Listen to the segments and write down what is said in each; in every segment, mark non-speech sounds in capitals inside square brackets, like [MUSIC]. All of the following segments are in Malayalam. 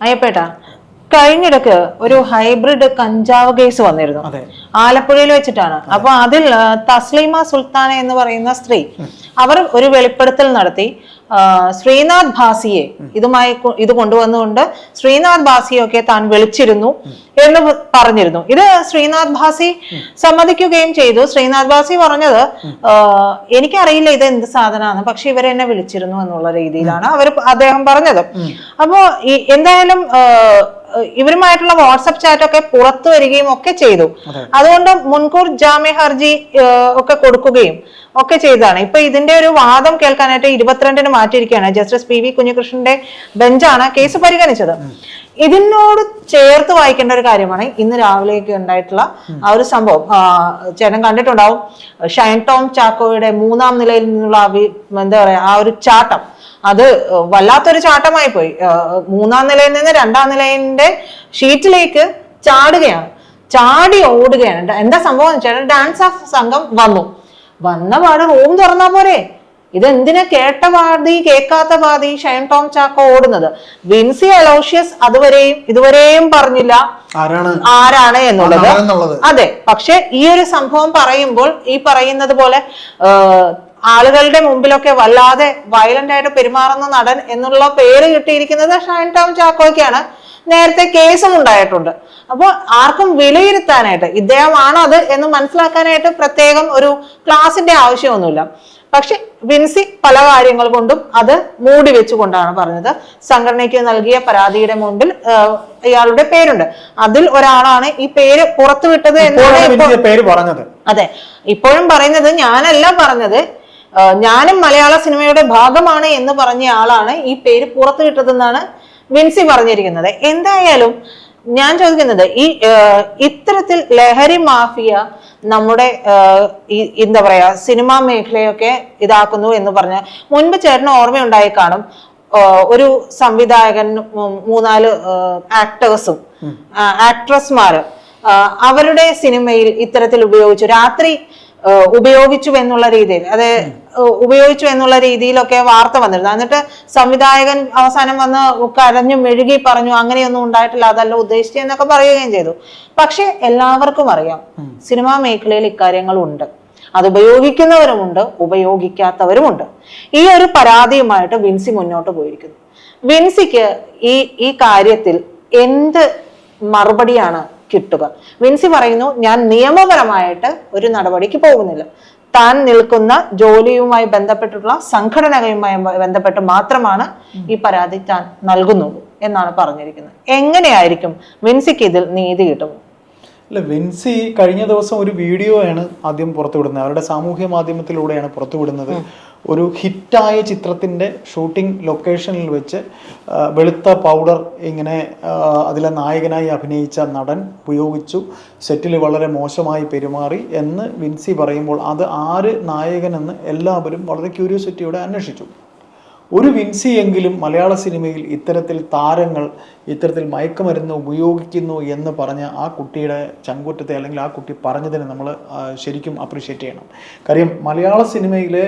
അയ്യപ്പേട്ടാ കഴിഞ്ഞിടക്ക് ഒരു ഹൈബ്രിഡ് കഞ്ചാവ് കേസ് വന്നിരുന്നു. ആലപ്പുഴയിൽ വെച്ചിട്ടാണ്. അപ്പൊ അതിൽ തസ്ലീമ സുൽത്താന എന്ന് പറയുന്ന സ്ത്രീ അവർ ഒരു വെളിപ്പെടുത്തൽ നടത്തി. ശ്രീനാഥ് ഭാസിയെ ഇതുമായി ഇത് കൊണ്ടുവന്നുകൊണ്ട് ശ്രീനാഥ് ഭാസിയൊക്കെ താൻ വിളിച്ചിരുന്നു എന്ന് പറഞ്ഞിരുന്നു. ഇത് ശ്രീനാഥ് ഭാസി സമ്മതിക്കുകയും ചെയ്തു. ശ്രീനാഥ് ഭാസി പറഞ്ഞത് എനിക്കറിയില്ല ഇത് എന്ത് സാധനമാണ് പക്ഷെ ഇവരെന്നെ വിളിച്ചിരുന്നു എന്നുള്ള രീതിയിലാണ് അവർ അദ്ദേഹം പറഞ്ഞത്. അപ്പോ എന്തായാലും ഇവരുമായിട്ടുള്ള വാട്സപ്പ് ചാറ്റ് ഒക്കെ പുറത്തു വരികയും ഒക്കെ ചെയ്തു. അതുകൊണ്ട് മുൻകൂർ ജാമ്യ ഹർജി ഒക്കെ കൊടുക്കുകയും ഒക്കെ ചെയ്തതാണ്. ഇപ്പൊ ഇതിന്റെ ഒരു വാദം കേൾക്കാനായിട്ട് ഇരുപത്തിരണ്ടിന് മാറ്റിയിരിക്കുകയാണ്. ജസ്റ്റിസ് പി വി കുഞ്ഞികൃഷ്ണന്റെ ബെഞ്ചാണ് കേസ് പരിഗണിച്ചത്. ഇതിനോട് ചേർത്ത് വായിക്കേണ്ട ഒരു കാര്യമാണ് ഇന്ന് രാവിലെയൊക്കെ ഉണ്ടായിട്ടുള്ള ആ ഒരു സംഭവം. ചേട്ടൻ കണ്ടിട്ടുണ്ടാവും. ഷൈൻ ടോം ചാക്കോയുടെ മൂന്നാം നിലയിൽ നിന്നുള്ള എന്താ പറയാ ആ ഒരു ചാട്ടം. അത് വല്ലാത്തൊരു ചാട്ടമായി പോയി. മൂന്നാം നിലയിൽ നിന്ന് രണ്ടാം നിലയിന്റെ ഷീറ്റിലേക്ക് ചാടുകയാണ്. ചാടി ഓടുകയാണ്. എന്താ സംഭവം എന്ന് വെച്ചാൽ ഡാൻസ് ഓഫ് സംഘം വന്നു. വന്ന പാട് റൂം തുറന്നാ പോരെ. ഇത് എന്തിനാ കേട്ട പാതി കേൾക്കാത്ത പാതി ഷൈൻ ടോം ചാക്ക ഓടുന്നത്? വിൻസി അലോഷ്യസ് അതുവരെയും ഇതുവരെയും പറഞ്ഞില്ല ആരാണ്? എന്നുള്ളത്. അതെ പക്ഷെ ഈ ഒരു സംഭവം പറയുമ്പോൾ ഈ പറയുന്നത് പോലെ ആളുകളുടെ മുമ്പിലൊക്കെ വല്ലാതെ വയലന്റ് ആയിട്ട് പെരുമാറുന്ന നടൻ എന്നുള്ള പേര് കിട്ടിയിരിക്കുന്നത് ഷൈൻ ടോം ചാക്കോയ്ക്കാണ്. നേരത്തെ കേസും ഉണ്ടായിട്ടുണ്ട്. അപ്പോൾ ആർക്കും വിലയിരുത്താനായിട്ട് ഇദ്ദേഹമാണോ അത് എന്ന് മനസ്സിലാക്കാനായിട്ട് പ്രത്യേകം ഒരു ക്ലാസിന്റെ ആവശ്യമൊന്നുമില്ല. പക്ഷെ വിൻസി പല കാര്യങ്ങൾ കൊണ്ടും അത് മൂടി വെച്ചുകൊണ്ടാണ് പറഞ്ഞത്. സംഘടനയ്ക്ക് നൽകിയ പരാതിയുടെ മുമ്പിൽ ഇയാളുടെ പേരുണ്ട്. അതിൽ ഒരാളാണ് ഈ പേര് പുറത്തുവിട്ടത് എന്നാണ് പേര് പറഞ്ഞത്. അതെ. ഇപ്പോഴും പറയുന്നത് ഞാനല്ല പറഞ്ഞത്. ഞാനും മലയാള സിനിമയുടെ ഭാഗമാണ് എന്ന് പറഞ്ഞ ആളാണ് ഈ പേര് പുറത്തു വിട്ടതെന്നാണ് വിൻസി പറഞ്ഞിരിക്കുന്നത്. എന്തായാലും ഞാൻ ചോദിക്കുന്നത് ഈ ഇത്തരത്തിൽ ലഹരി മാഫിയ നമ്മുടെ എന്താ പറയാ സിനിമാ മേഖലയൊക്കെ ഇതാക്കുന്നു എന്ന് പറഞ്ഞ മുൻപ് ചേട്ടന് ഓർമ്മയുണ്ടായി കാണും. ഒരു സംവിധായകൻ മൂന്നാൽ ആക്ടേഴ്സും ആക്ട്രസ്മാര് അവരുടെ സിനിമയിൽ ഇത്തരത്തിൽ ഉപയോഗിച്ചു. രാത്രി ഉപയോഗിച്ചു എന്നുള്ള രീതിയിൽ അത് ഉപയോഗിച്ചു എന്നുള്ള രീതിയിലൊക്കെ വാർത്ത വന്നിരുന്നു. എന്നിട്ട് സംവിധായകൻ അവസാനം വന്ന് കരഞ്ഞു മെഴുകി പറഞ്ഞു അങ്ങനെയൊന്നും ഉണ്ടായിട്ടില്ല അതല്ല ഉദ്ദേശിച്ചത് എന്നൊക്കെ പറയുകയും ചെയ്തു. പക്ഷെ എല്ലാവർക്കും അറിയാം സിനിമാ മേഖലയിൽ ഇക്കാര്യങ്ങളുണ്ട്. അത് ഉപയോഗിക്കുന്നവരുമുണ്ട് ഉപയോഗിക്കാത്തവരുമുണ്ട്. ഈ ഒരു പരാതിയുമായിട്ട് വിൻസി മുന്നോട്ട് പോയിരിക്കുന്നു. വിൻസിക്ക് ഈ ഈ കാര്യത്തിൽ എന്ത് മറുപടിയാണ് കിട്ടുക. വിൻസി പറയുന്നു ഞാൻ നിയമപരമായിട്ട് ഒരു നടപടിക്ക് പോകുന്നില്ല. താൻ നിൽക്കുന്ന ജോലിയുമായി ബന്ധപ്പെട്ടിട്ടുള്ള സംഘടനകളുമായി ബന്ധപ്പെട്ട് മാത്രമാണ് ഈ പരാതി താൻ നൽകുന്നുള്ളൂ എന്നാണ് പറഞ്ഞിരിക്കുന്നത്. എങ്ങനെയായിരിക്കും വിൻസിക്ക് ഇതിൽ നീതി കിട്ടും അല്ല വിൻസി കഴിഞ്ഞ ദിവസം ഒരു വീഡിയോ ആണ് ആദ്യം പുറത്തുവിടുന്നത്. അവരുടെ സാമൂഹ്യ മാധ്യമത്തിലൂടെയാണ് പുറത്തുവിടുന്നത്. ഒരു ഹിറ്റായ ചിത്രത്തിന്റെ ഷൂട്ടിംഗ് ലൊക്കേഷനിൽ വെച്ച് വെളുത്ത പൗഡർ ഇങ്ങനെ അതിലെ നായകനായി അഭിനയിച്ച നടൻ ഉപയോഗിച്ചു. സെറ്റിൽ വളരെ മോശമായി പെരുമാറി എന്ന് വിൻസി പറയുമ്പോൾ അത് ആര് നായകനെന്ന് എല്ലാവരും വളരെ ക്യൂരിയോസിറ്റിയോടെ അന്വേഷിച്ചു. ഒരു വിൻസിയെങ്കിലും മലയാള സിനിമയിൽ ഇത്തരത്തിൽ താരങ്ങൾ ഇത്തരത്തിൽ മയക്കുമരുന്ന് ഉപയോഗിക്കുന്നു എന്ന് പറഞ്ഞ ആ കുട്ടിയുടെ ചങ്കൂറ്റത്തെ അല്ലെങ്കിൽ ആ കുട്ടി പറഞ്ഞതിനെ നമ്മൾ ശരിക്കും അപ്രീഷിയേറ്റ് ചെയ്യണം. കാര്യം മലയാള സിനിമയിലെ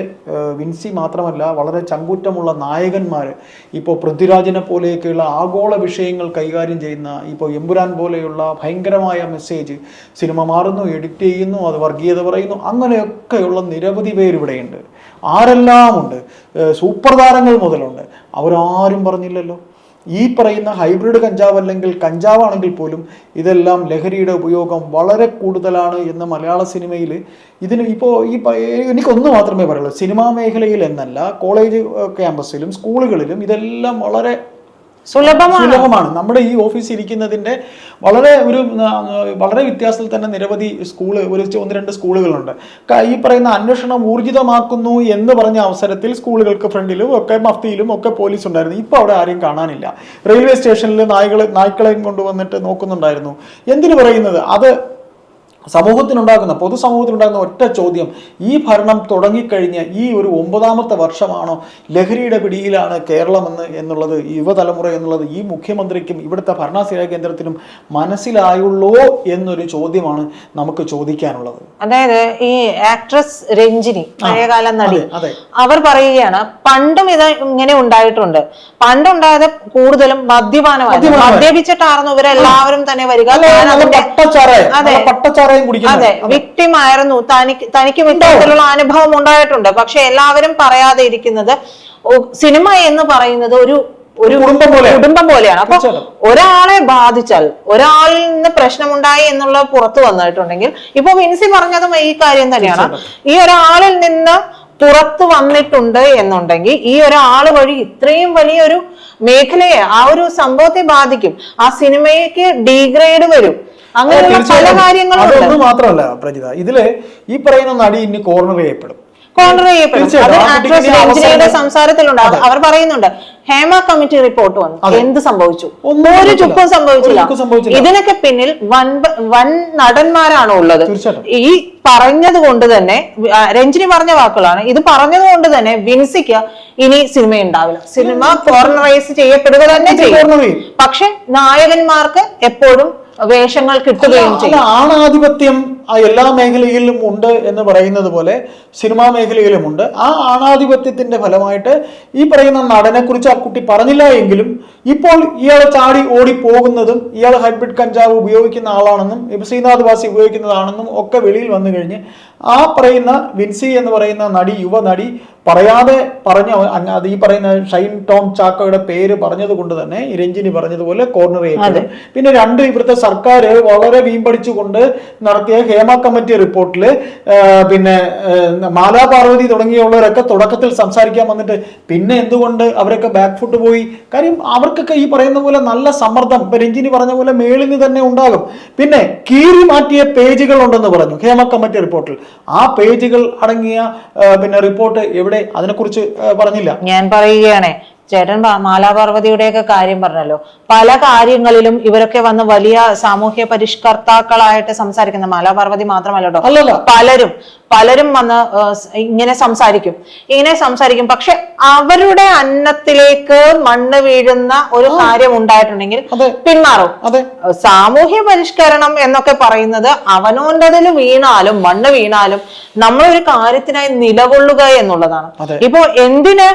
വിൻസി മാത്രമല്ല വളരെ ചങ്കൂറ്റമുള്ള നായകന്മാർ ഇപ്പോൾ പൃഥ്വിരാജിനെ പോലെയൊക്കെയുള്ള ആഗോള വിഷയങ്ങൾ കൈകാര്യം ചെയ്യുന്ന ഇപ്പോൾ എമ്പുരാൻ പോലെയുള്ള ഭയങ്കരമായ മെസ്സേജ് സിനിമ മാറുന്നു എഡിറ്റ് ചെയ്യുന്നു അത് വർഗീയത പറയുന്നു അങ്ങനെയൊക്കെയുള്ള നിരവധി പേരിവിടെയുണ്ട് ആരെല്ലാം ഉണ്ട് സൂപ്പർ താരങ്ങൾ മുതലുണ്ട്. അവരാരും പറഞ്ഞില്ലല്ലോ. ഈ പറയുന്ന ഹൈബ്രിഡ് കഞ്ചാവ് അല്ലെങ്കിൽ കഞ്ചാവാണെങ്കിൽ പോലും ഇതെല്ലാം ലഹരിയുടെ ഉപയോഗം വളരെ കൂടുതലാണ് എന്ന് മലയാള സിനിമയിൽ ഇതിന് ഇപ്പോൾ ഈ എനിക്കൊന്ന് മാത്രമേ പറയുള്ളൂ. സിനിമാ മേഖലയിൽ എന്നല്ല കോളേജ് ക്യാമ്പസിലും സ്കൂളുകളിലും ഇതെല്ലാം വളരെ സുലഭമാണ്. നമ്മുടെ ഈ ഓഫീസിൽ ഇരിക്കുന്നതിന്റെ വളരെ ഒരു വളരെ വ്യത്യാസത്തിൽ തന്നെ നിരവധി സ്കൂൾ ഒരു ഒന്ന് രണ്ട് സ്കൂളുകളുണ്ട്. ഈ പറയുന്ന അന്വേഷണം ഊർജിതമാക്കുന്നു എന്ന് പറഞ്ഞ അവസരത്തിൽ സ്കൂളുകൾക്ക് ഫ്രണ്ടിലും ഒക്കെ മഫ്തിയിലും ഒക്കെ പോലീസ് ഉണ്ടായിരുന്നു. ഇപ്പോൾ അവിടെ ആരെയും കാണാനില്ല. റെയിൽവേ സ്റ്റേഷനിൽ നായ്ക്കളെ നായ്ക്കളെയും കൊണ്ടുവന്നിട്ട് നോക്കുന്നുണ്ടായിരുന്നു. എന്തിനു പറയുന്നത്? അത് സമൂഹത്തിനുണ്ടാകുന്ന പൊതുസമൂഹത്തിനുണ്ടാകുന്ന ഒറ്റ ചോദ്യം ഈ ഭരണം തുടങ്ങിക്കഴിഞ്ഞ ഈ ഒരു ഒമ്പതാമത്തെ വർഷമാണോ ലഹരിയുടെ പിടിയിലാണ് കേരളമെന്ന് എന്നുള്ളത് യുവതലമുറ എന്നുള്ളത് ഈ മുഖ്യമന്ത്രിക്കും ഇവിടുത്തെ ഭരണസിരാ കേന്ദ്രത്തിനും മനസ്സിലായുള്ളോ എന്നൊരു ചോദ്യമാണ് നമുക്ക് ചോദിക്കാനുള്ളത്. അതായത് ഈ ആക്ട്രസ് രഞ്ജിനി പഴയകാല നടി. അവർ പറയുകയാണ് പണ്ടും ഇത് ഇങ്ങനെ ഉണ്ടായിട്ടുണ്ട്. പണ്ടുണ്ടായത് കൂടുതലും മദ്യപാനമായിരുന്നു. മദ്യപിച്ചിട്ടാർന്നു മദ്യപിച്ചിട്ടായിരുന്നു ഇവരെല്ലാവരും തന്നെ വരിക. അതെ. പട്ടച്ചാരായം കുടിക്കുന്നത്. അതെ വിക്ടിം ആയിരുന്നു തനിക്ക് തനിക്കും ഇത്തരത്തിലുള്ള അനുഭവം ഉണ്ടായിട്ടുണ്ട്. പക്ഷെ എല്ലാവരും പറയാതെ ഇരിക്കുന്നത് സിനിമ എന്ന് പറയുന്നത് ഒരു ഒരു കുടുംബം പോലെ കുടുംബം പോലെയാണ്. അപ്പൊ ഒരാളെ ബാധിച്ചാൽ ഒരാളിൽ നിന്ന് പ്രശ്നമുണ്ടായി എന്നുള്ള പുറത്തു വന്നിട്ടുണ്ടെങ്കിൽ ഇപ്പൊ വിൻസി പറഞ്ഞതും ഈ കാര്യം തന്നെയാണ്. ഈ ഒരാളിൽ നിന്ന് പുറത്തു വന്നിട്ടുണ്ട് എന്നുണ്ടെങ്കിൽ ഈ ഒരാൾ വഴി ഇത്രയും വലിയൊരു മേഖലയെ ആ ഒരു സംഭവത്തെ ബാധിക്കും. ആ സിനിമയ്ക്ക് ഡീഗ്രേഡ് വരും. അങ്ങനെയുള്ള പല. കാര്യങ്ങളും അതൊന്നും മാത്രമല്ല പ്രജിത. ഇതിൽ ഈ പറയുന്ന നടി ഇനി കോർണർ ചെയ്യപ്പെടും. കോൺട്ര ചെയ്യപ്പെടും. അത് ആക്ട്രസ് രഞ്ജനയുടെ സംസാരത്തിലുണ്ട്. അവർ പറയുന്നുണ്ട് ഹേമ കമ്മിറ്റി റിപ്പോർട്ട് വന്നു. എന്ത് സംഭവിച്ചു? ഒരു ചുക്കും സംഭവിച്ചില്ല. ഇതിനൊക്കെ പിന്നിൽ വൻ വൻ നടന്മാരാണ് ഉള്ളത്. ഈ പറഞ്ഞത് കൊണ്ട് തന്നെ രഞ്ജിനി പറഞ്ഞ വാക്കുകളാണ്. ഇത് പറഞ്ഞത് കൊണ്ട് തന്നെ വിൻസിക്ക് ഇനി സിനിമ ഉണ്ടാവില്ല. സിനിമ കോർണറൈസ് ചെയ്യപ്പെടുക തന്നെ ചെയ്യും. പക്ഷെ നായകന്മാർക്ക് എപ്പോഴും വേഷങ്ങൾ കിട്ടുകയും ചെയ്യും. ആണാധിപത്യം ആ എല്ലാ മേഖലയിലും ഉണ്ട് എന്ന് പറയുന്നത് പോലെ സിനിമാ മേഖലയിലും ഉണ്ട്. ആ ആണാധിപത്യത്തിന്റെ ഫലമായിട്ട് ഈ പറയുന്ന നടനെ കുറിച്ച് ആ കുട്ടി പറഞ്ഞില്ല എങ്കിലും ഇപ്പോൾ ഇയാളെ ചാടി ഓടി പോകുന്നതും ഇയാൾ ഹൈബ്രിഡ് കഞ്ചാവ് ഉപയോഗിക്കുന്ന ആളാണെന്നും ഇപ്പൊ ശ്രീനാഥ് വാസി ഉപയോഗിക്കുന്നതാണെന്നും ഒക്കെ വെളിയിൽ വന്നു കഴിഞ്ഞ് ആ പറയുന്ന വിൻസി എന്ന് പറയുന്ന നടി യുവ നടി പറയാതെ പറഞ്ഞ അത് ഈ പറയുന്ന ഷൈൻ ടോം ചാക്കോയുടെ പേര് പറഞ്ഞത് കൊണ്ട് തന്നെ രഞ്ജിനി പറഞ്ഞതുപോലെ കോർണർ ചെയ്യപ്പെടും പിന്നെ രണ്ട് ഇവിടുത്തെ സർക്കാർ വളരെ വീമ്പടിച്ചുകൊണ്ട് നടത്തിയ ഹേമ കമ്മിറ്റി റിപ്പോർട്ടിൽ പിന്നെ മാലാ പാർവതി തുടങ്ങിയുള്ളവരൊക്കെ തുടക്കത്തിൽ സംസാരിക്കാൻ വന്നിട്ട് പിന്നെ എന്തുകൊണ്ട് അവരൊക്കെ ബാക്ക് ഫുട്ട് പോയി? കാര്യം അവർക്കൊക്കെ ഈ പറയുന്ന പോലെ നല്ല സമ്മർദ്ദം രഞ്ജിനി പറഞ്ഞ പോലെ മേളിൽ നിന്ന് തന്നെ ഉണ്ടാകും. പിന്നെ കീറി മാറ്റിയ പേജുകൾ ഉണ്ടെന്ന് പറഞ്ഞു ഹേമ കമ്മിറ്റി റിപ്പോർട്ടിൽ. ആ പേജുകൾ അടങ്ങിയ പിന്നെ റിപ്പോർട്ട് എവിടെ? അതിനെക്കുറിച്ച് പറഞ്ഞില്ല. ഞാൻ പറയുകയാണേ. ചേട്ടൻ മാലാപാർവതിയുടെയൊക്കെ കാര്യം പറഞ്ഞല്ലോ. പല കാര്യങ്ങളിലും ഇവരൊക്കെ വന്ന് വലിയ സാമൂഹ്യ പരിഷ്കർത്താക്കളായിട്ട് സംസാരിക്കുന്ന മാലാപാർവതി മാത്രമല്ല പലരും പലരും വന്ന് ഇങ്ങനെ സംസാരിക്കും. ഇങ്ങനെ സംസാരിക്കും. പക്ഷെ അവരുടെ അന്നത്തിലേക്ക് മണ്ണ് വീഴുന്ന ഒരു കാര്യം ഉണ്ടായിട്ടുണ്ടെങ്കിൽ. പിന്മാറും. സാമൂഹ്യ പരിഷ്കരണം എന്നൊക്കെ പറയുന്നത് അവനോന്റെതിൽ വീണാലും മണ്ണ് വീണാലും നമ്മൾ ഒരു കാര്യത്തിനായി നിലകൊള്ളുക എന്നുള്ളതാണ്. ഇപ്പോ എന്തിന്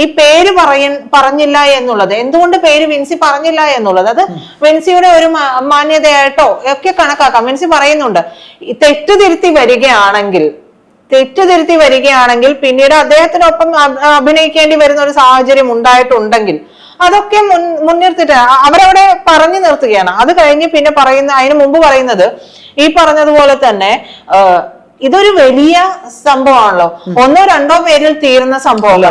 ഈ പേര് പറയ പറഞ്ഞില്ല എന്നുള്ളത്. എന്തുകൊണ്ട് പേര് വിൻസി പറഞ്ഞില്ല എന്നുള്ളത്? അത് വിൻസിയുടെ ഒരു മാന്യതയായിട്ടോ ഒക്കെ കണക്കാക്കാം. വിൻസി പറയുന്നുണ്ട് തെറ്റ് തിരുത്തി വരികയാണെങ്കിൽ തെറ്റ് തിരുത്തി വരികയാണെങ്കിൽ പിന്നീട് അദ്ദേഹത്തിനൊപ്പം അഭിനയിക്കേണ്ടി വരുന്ന ഒരു സാഹചര്യം ഉണ്ടായിട്ടുണ്ടെങ്കിൽ അതൊക്കെ മുൻ മുൻനിർത്തിട്ട് അവരവിടെ പറഞ്ഞു നിർത്തുകയാണ്. അത് കഴിഞ്ഞ് പിന്നെ പറയുന്ന അതിന് മുമ്പ് പറയുന്നത് ഈ പറഞ്ഞതുപോലെ തന്നെ ഇതൊരു വലിയ സംഭവമാണല്ലോ. ഒന്നോ രണ്ടോ പേരിൽ തീരുന്ന സംഭവമല്ല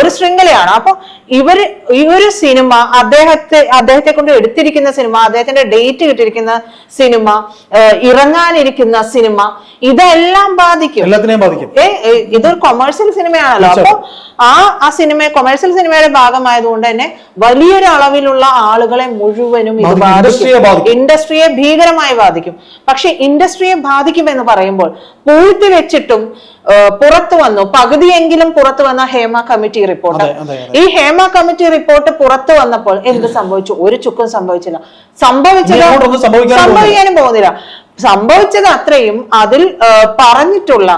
ഒരു ശൃംഖലയാണ്. അപ്പൊ ഇവർ ഈ ഒരു സിനിമ അദ്ദേഹത്തെ അദ്ദേഹത്തെ കൊണ്ട് എടുത്തിരിക്കുന്ന സിനിമ അദ്ദേഹത്തിന്റെ ഡേറ്റ് കിട്ടിയിരിക്കുന്ന സിനിമ ഇറങ്ങാനിരിക്കുന്ന സിനിമ ഇതെല്ലാം ബാധിക്കും. എല്ലാത്തിനെയും ബാധിക്കും. ഏ ഇതൊരു കൊമേഴ്സ്യൽ സിനിമയാണല്ലോ. അപ്പൊ ആ ആ സിനിമ കൊമേഴ്സ്യൽ സിനിമയുടെ ഭാഗമായതുകൊണ്ട് തന്നെ വലിയൊരു അളവിലുള്ള ആളുകളെ മുഴുവനും ഇത് ബാധിക്കും. ഇൻഡസ്ട്രിയെ ബാധിക്കും. ഇൻഡസ്ട്രിയെ ഭീകരമായി ബാധിക്കും. പക്ഷെ ഇൻഡസ്ട്രിയെ ബാധിക്കുമെന്ന് പറയുമ്പോൾ പൂഴ്ത്തി വെച്ചിട്ടും പുറത്തു വന്നു. പകുതിയെങ്കിലും പുറത്തു വന്ന ഹേമ കമ്മിറ്റി റിപ്പോർട്ട്. ഈ ഹേമ കമ്മിറ്റി റിപ്പോർട്ട് പുറത്തു വന്നപ്പോൾ എന്ത് സംഭവിച്ചു? ഒരു ചുക്കും സംഭവിച്ചില്ല. സംഭവിച്ചത്? സംഭവിക്കാനും പോകുന്നില്ല സംഭവിച്ചത് അത്രയും അതിൽ പറഞ്ഞിട്ടുള്ള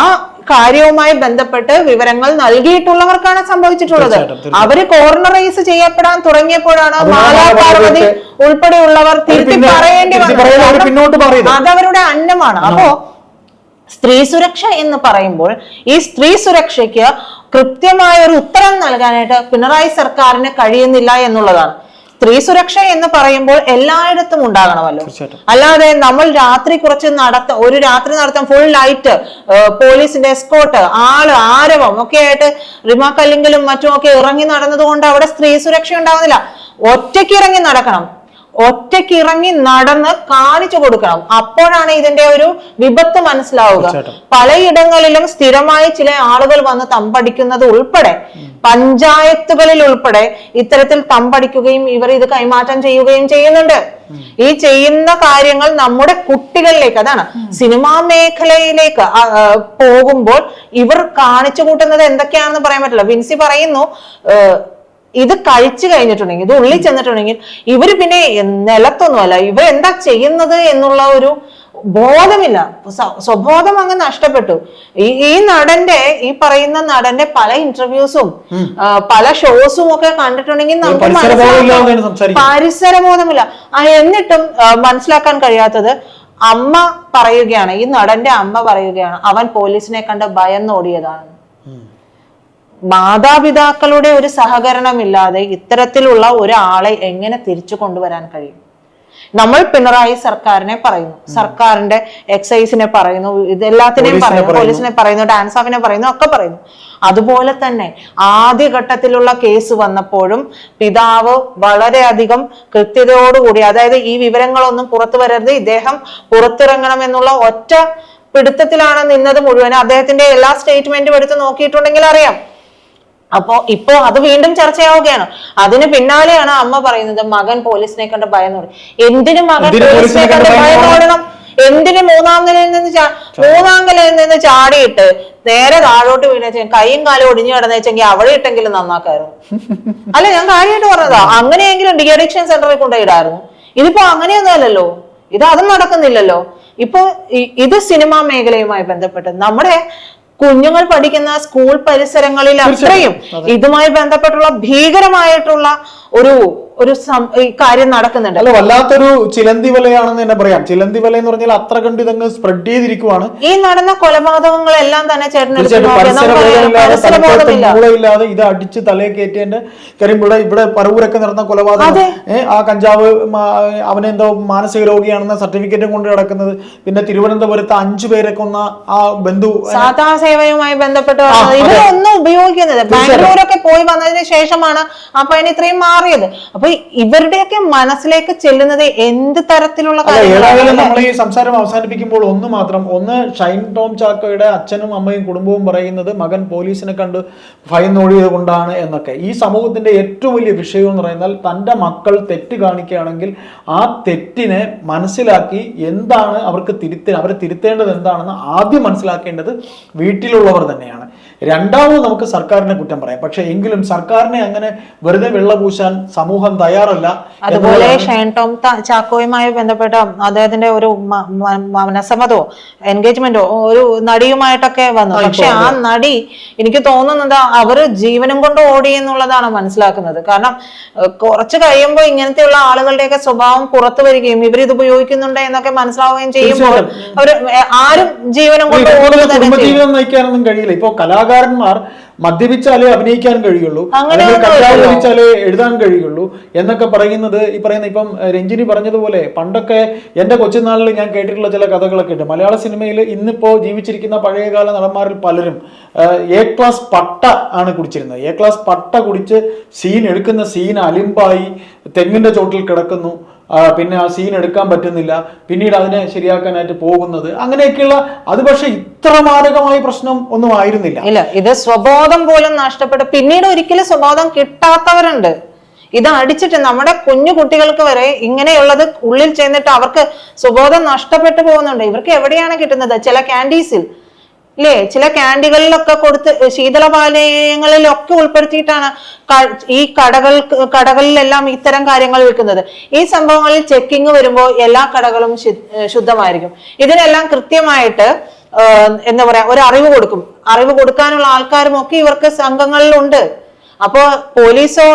ആ കാര്യവുമായി ബന്ധപ്പെട്ട് വിവരങ്ങൾ നൽകിയിട്ടുള്ളവർക്കാണ് സംഭവിച്ചിട്ടുള്ളത്. അവർ കോർണറൈസ് ചെയ്യപ്പെടാൻ തുടങ്ങിയപ്പോഴാണ് മാലാ പാർവതി ഉൾപ്പെടെയുള്ളവർ തിരുത്തി പറയേണ്ടി വന്നത്. അതവരുടെ അന്നമാണ്. അപ്പോ സ്ത്രീ സുരക്ഷ എന്ന് പറയുമ്പോൾ ഈ സ്ത്രീ സുരക്ഷയ്ക്ക് കൃത്യമായ ഒരു ഉത്തരം നൽകാനായിട്ട് പിണറായി സർക്കാരിന് കഴിയുന്നില്ല എന്നുള്ളതാണ്. സ്ത്രീ സുരക്ഷ എന്ന് പറയുമ്പോൾ എല്ലായിടത്തും ഉണ്ടാകണമല്ലോ. അല്ലാതെ നമ്മൾ രാത്രി കുറച്ച് നടത്ത ഒരു രാത്രി നടത്താൻ ഫുൾ ലൈറ്റ് പോലീസിന്റെ എസ്കോട്ട് ആൾ ആരവം ഒക്കെ ആയിട്ട് റിമാക്കല്ലെങ്കിലും മറ്റും ഒക്കെ ഇറങ്ങി നടന്നതുകൊണ്ട് അവിടെ സ്ത്രീ സുരക്ഷ ഉണ്ടാകുന്നില്ല ഒറ്റയ്ക്ക് ഇറങ്ങി നടക്കണം. ഒറ്റയ്ക്ക് ഇറങ്ങി നടന്ന് കാണിച്ചു കൊടുക്കണം. അപ്പോഴാണ് ഇതിന്റെ ഒരു വിപത്ത് മനസ്സിലാവുക. പലയിടങ്ങളിലും സ്ഥിരമായി ചില ആളുകൾ വന്ന് തമ്പടിക്കുന്നത് ഉൾപ്പെടെ പഞ്ചായത്തുകളിൽ ഉൾപ്പെടെ ഇത്തരത്തിൽ തമ്പടിക്കുകയും ഇവർ ഇത് കൈമാറ്റം ചെയ്യുകയും ചെയ്യുന്നുണ്ട്. ഈ ചെയ്യുന്ന കാര്യങ്ങൾ നമ്മുടെ കുട്ടികളിലേക്ക് അതാണ് സിനിമാ മേഖലയിലേക്ക് പോകുമ്പോൾ ഇവർ കാണിച്ചു കൂട്ടുന്നത് എന്തൊക്കെയാണെന്ന് പറയാൻ പറ്റില്ല. വിൻസി പറയുന്നു ഇത് കഴിച്ചു കഴിഞ്ഞിട്ടുണ്ടെങ്കിൽ ഇത് ഉള്ളിൽ ചെന്നിട്ടുണ്ടെങ്കിൽ ഇവർ പിന്നെ നിലത്തൊന്നുമല്ല. ഇവർ എന്താ ചെയ്യുന്നത് എന്നുള്ള ഒരു ബോധമില്ല. സ്വ- സ്വബോധം അങ്ങ് നഷ്ടപ്പെട്ടു. ഈ ഈ നടന്റെ ഈ പറയുന്ന നടന്റെ പല ഇന്റർവ്യൂസും പല ഷോസും ഒക്കെ കണ്ടിട്ടുണ്ടെങ്കിൽ നമുക്ക്. പരിസരബോധമില്ല ആ എന്നിട്ടും മനസ്സിലാക്കാൻ കഴിയാത്തത് അമ്മ പറയുകയാണ് ഈ നടന്റെ അമ്മ പറയുകയാണ് അവൻ പോലീസിനെ കണ്ട് ഭയന്നോടിയതാണ്. മാതാപിതാക്കളുടെ ഒരു സഹകരണമില്ലാതെ ഇത്തരത്തിലുള്ള ഒരാളെ എങ്ങനെ തിരിച്ചു കൊണ്ടുവരാൻ കഴിയും? നമ്മൾ പിണറായി സർക്കാരിനെ പറയുന്നു. സർക്കാരിന്റെ എക്സൈസിനെ പറയുന്നു ഇതെല്ലാത്തിനെയും പറയുന്നു. പോലീസിനെ പറയുന്നു ഡാൻസ് ഓഫിനെ പറയുന്നു ഒക്കെ പറയുന്നു. അതുപോലെ തന്നെ ആദ്യഘട്ടത്തിലുള്ള കേസ് വന്നപ്പോഴും പിതാവ് വളരെയധികം കൃത്യതയോടുകൂടി അതായത് ഈ വിവരങ്ങളൊന്നും പുറത്തു വരരുത് ഇദ്ദേഹം പുറത്തിറങ്ങണം എന്നുള്ള ഒറ്റ പിടുത്തത്തിലാണ് നിന്നത് മുഴുവൻ അദ്ദേഹത്തിന്റെ എല്ലാ സ്റ്റേറ്റ്മെന്റും എടുത്ത് നോക്കിയിട്ടുണ്ടെങ്കിൽ അറിയാം. അപ്പോ ഇപ്പോ അത് വീണ്ടും ചർച്ചയാവുകയാണ്. അതിന് പിന്നാലെയാണ് അമ്മ പറയുന്നത് മകൻ പോലീസിനെ കണ്ട് ഭയന്നോടി എന്തിനു മകൻ പോലീസിനെ കണ്ട് ഭയന്നോടണം എന്തിനും മൂന്നാം നിലയിൽ നിന്ന് മൂന്നാം നിലയിൽ നിന്ന് ചാടിയിട്ട് നേരെ താഴോട്ട് വീണേച്ച കൈയും കാലും ഒടിഞ്ഞു കിടന്നേച്ചെങ്കിൽ അവിടെ ഇട്ടെങ്കിലും നന്നാക്കായിരുന്നു. [LAUGHS] അല്ല ഞാൻ കാര്യമായിട്ട് പറഞ്ഞതാ. അങ്ങനെയെങ്കിലും ഡി അഡിക്ഷൻ സെന്ററിൽ കൊണ്ടുപോയിടായിരുന്നു. ഇതിപ്പോ അങ്ങനെയൊന്നും അല്ലല്ലോ. ഇത് അതും നടക്കുന്നില്ലല്ലോ. ഇപ്പൊ ഇത് സിനിമാ മേഖലയുമായി ബന്ധപ്പെട്ട് നമ്മുടെ കുഞ്ഞുങ്ങൾ പഠിക്കുന്ന സ്കൂൾ പരിസരങ്ങളിൽ അത്രയും ഇതുമായി ബന്ധപ്പെട്ടുള്ള ഭീകരമായിട്ടുള്ള ഒരു ഒരു കാര്യം നടക്കുന്നുണ്ട്. അല്ല വല്ലാത്തൊരു ചിലന്തി വലയാണെന്ന് തന്നെ പറയാം. ചിലന്തി വല എന്ന് പറഞ്ഞാൽ അത്ര കണ്ട് ഇതങ്ങ് സ്പ്രെഡ് ചെയ്തിരിക്കുവാണ്. ഈ നടന്ന കൊലപാതകങ്ങളെല്ലാം തന്നെ ചേട്ടനില്ലാതെ ഇത് അടിച്ച് തലയെ കയറ്റിയതിന്റെ കാര്യം ഇവിടെ ഇവിടെ പറവൂരൊക്കെ നടന്ന കൊലപാതകം. ആ കഞ്ചാവ് അവനെന്തോ മാനസിക രോഗിയാണെന്ന സർട്ടിഫിക്കറ്റും കൊണ്ട് നടക്കുന്നത്. പിന്നെ തിരുവനന്തപുരത്ത് അഞ്ചു പേരെ കൊന്ന ആ ബന്ധു സാധാ സേവയുമായി ബന്ധപ്പെട്ട്. ഇവരൊന്നും ഉപയോഗിക്കുന്നത് ബാംഗ്ലൂരൊക്കെ പോയി വന്നതിന് ശേഷമാണ് അപ്പൊ അതിന് ഇത്രയും മാറിയത്. അപ്പൊ ഇവരുടെയൊക്കെ മനസ്സിലേക്ക് ചെല്ലുന്നത് എന്ത് തരത്തിലുള്ള ഏതായാലും നമ്മൾ ഈ സംസാരം അവസാനിപ്പിക്കുമ്പോൾ ഒന്ന് മാത്രം ഒന്ന് ഷൈൻ ടോം ചാക്കോയുടെ അച്ഛനും അമ്മയും കുടുംബവും പറയുന്നത് മകൻ പോലീസിനെ കണ്ട് ഭയന്നോടിയത് കൊണ്ടാണ് എന്നൊക്കെ. ഈ സമൂഹത്തിന്റെ ഏറ്റവും വലിയ വിഷയം എന്ന് പറയുന്നത് തന്റെ മക്കൾ തെറ്റ് കാണിക്കുകയാണെങ്കിൽ ആ തെറ്റിനെ മനസ്സിലാക്കി എന്താണ് അവർക്ക് തിരുത്ത അവരെ തിരുത്തേണ്ടത് എന്താണെന്ന് ആദ്യം മനസ്സിലാക്കേണ്ടത് വീട്ടിലുള്ളവർ തന്നെയാണ്. രണ്ടാമത് നമുക്ക് സർക്കാരിനെ കുറ്റം പറയാം. പക്ഷെ എങ്കിലും സർക്കാരിനെ അങ്ങനെ വെറുതെ വെള്ളപൂശാൻ സമൂഹം തയ്യാറല്ല അതുപോലെ ഷൈൻ ടോം ചാക്കോയുമായി ബന്ധപ്പെട്ട അദ്ദേഹത്തിന്റെ ഒരു മ- മ- എൻഗേജ്മെന്റോ ഒരു നടിയുമായിട്ടൊക്കെ വന്നു. പക്ഷെ ആ നടി എനിക്ക് തോന്നുന്നത് അവർ ജീവനും കൊണ്ട് ഓടി എന്നുള്ളതാണ് മനസ്സിലാക്കുന്നത്. കാരണം കുറച്ച് കഴിയുമ്പോൾ ഇങ്ങനത്തെയുള്ള ആളുകളുടെയൊക്കെ സ്വഭാവം പുറത്തു വരികയും ഇവർ ഇത് ഉപയോഗിക്കുന്നുണ്ട് എന്നൊക്കെ മനസ്സിലാവുകയും ചെയ്യുമ്പോൾ അവർ ആരും ജീവനും കൊണ്ട് ഓടുക തന്നെ ചെയ്യും. കലാകാരന്മാർ മദ്യപിച്ചാലേ അഭിനയിക്കാൻ കഴിയുള്ളൂ അല്ലെങ്കിൽ കഞ്ചാവ്. എഴുതാൻ കഴിയുള്ളൂ എന്നൊക്കെ പറയുന്നത് ഈ പറയുന്ന ഇപ്പം രഞ്ജിനി പറഞ്ഞതുപോലെ പണ്ടൊക്കെ എന്റെ കൊച്ചുനാളിൽ ഞാൻ കേട്ടിട്ടുള്ള ചില കഥകളൊക്കെ ഉണ്ട്. മലയാള സിനിമയിൽ ഇന്നിപ്പോ ജീവിച്ചിരിക്കുന്ന പഴയകാല നടന്മാരിൽ പലരും എ ക്ലാസ് പട്ട ആണ് കുടിച്ചിരുന്നത്. എ ക്ലാസ് പട്ട കുടിച്ച് സീൻ എടുക്കുന്ന സീൻ അലിമ്പായി തെങ്ങിന്റെ ചോട്ടിൽ കിടക്കുന്നു. പിന്നെ ആ സീൻ എടുക്കാൻ പറ്റുന്നില്ല. പിന്നീട് അതിനെ ശരിയാക്കാനായിട്ട് പോകുന്നത്. അങ്ങനെയൊക്കെയുള്ള അത് പക്ഷെ ഇത്ര മാരകമായ പ്രശ്നം ഒന്നും ആയിരുന്നില്ല. ഇല്ല ഇത് സ്വബോധം പോലും നഷ്ടപ്പെട്ടു പിന്നീട് ഒരിക്കലും സ്വബോധം കിട്ടാത്തവരുണ്ട്. ഇത് അടിച്ചിട്ട് നമ്മുടെ കുഞ്ഞു കുട്ടികൾക്ക് വരെ ഇങ്ങനെയുള്ളത് ഉള്ളിൽ ചെന്നിട്ട് അവർക്ക് സ്വബോധം നഷ്ടപ്പെട്ടു പോകുന്നുണ്ട്. ഇവർക്ക് എവിടെയാണ് കിട്ടുന്നത്? ചില ക്യാൻഡീസിൽ ഇല്ലേ ചില ക്യാൻഡികളിലൊക്കെ കൊടുത്ത് ശീതളപാനീയങ്ങളിലൊക്കെ ഉൾപ്പെടുത്തിയിട്ടാണ് ഈ കടകൾ കടകളിലെല്ലാം ഇത്തരം കാര്യങ്ങൾ വിൽക്കുന്നത്. ഈ സംഭവങ്ങളിൽ ചെക്കിങ് വരുമ്പോൾ എല്ലാ കടകളും ശുദ്ധമായിരിക്കും. ഇതിനെല്ലാം കൃത്യമായിട്ട് എന്താ പറയാ ഒരു അറിവ് കൊടുക്കും. അറിവ് കൊടുക്കാനുള്ള ആൾക്കാരും ഒക്കെ ഇവർക്ക് സംഘങ്ങളിലുണ്ട്. അപ്പോ പോലീസോ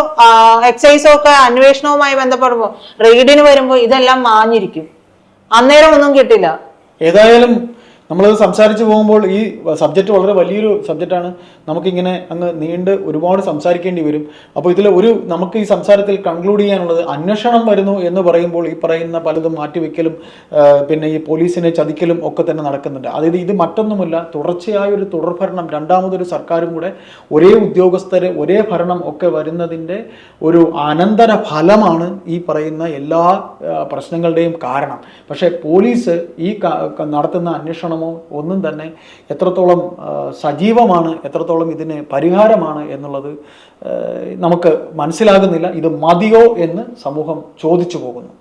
എക്സൈസോ ഒക്കെ അന്വേഷണവുമായി ബന്ധപ്പെടുമ്പോൾ റെയ്ഡിന് വരുമ്പോൾ ഇതെല്ലാം മാഞ്ഞിരിക്കും. അന്നേരം ഒന്നും കിട്ടില്ല. ഏതായാലും നമ്മളത് സംസാരിച്ചു പോകുമ്പോൾ ഈ സബ്ജക്റ്റ് വളരെ വലിയൊരു സബ്ജക്റ്റാണ് നമുക്കിങ്ങനെ അങ്ങ് നീണ്ട് ഒരുപാട് സംസാരിക്കേണ്ടി വരും. അപ്പോൾ ഇതിൽ ഒരു നമുക്ക് ഈ സംസാരത്തിൽ കൺക്ലൂഡ് ചെയ്യാനുള്ളത് അന്വേഷണം വരുന്നു എന്ന് പറയുമ്പോൾ ഈ പറയുന്ന പലതും മാറ്റിവെക്കലും പിന്നെ ഈ പോലീസിനെ ചതിക്കലും ഒക്കെ തന്നെ നടക്കുന്നുണ്ട്. അതായത് ഇത് മറ്റൊന്നുമല്ല തുടർച്ചയായ ഒരു തുടർഭരണം രണ്ടാമതൊരു സർക്കാരും കൂടെ ഒരേ ഉദ്യോഗസ്ഥരെ ഒരേ ഭരണം ഒക്കെ വരുന്നതിന്റെ ഒരു അനന്തര ഫലമാണ് ഈ പറയുന്ന എല്ലാ പ്രശ്നങ്ങളുടെയും കാരണം. പക്ഷേ പോലീസ് ഈ നടത്തുന്ന ക- നടത്തുന്ന ഒന്നും തന്നെ എത്രത്തോളം സജീവമാണ് എത്രത്തോളം ഇതിന് പരിഹാരമാണ് എന്നുള്ളത് നമുക്ക് മനസ്സിലാകുന്നില്ല. ഇത് മതിയോ എന്ന് സമൂഹം ചോദിച്ചു പോകുന്നു.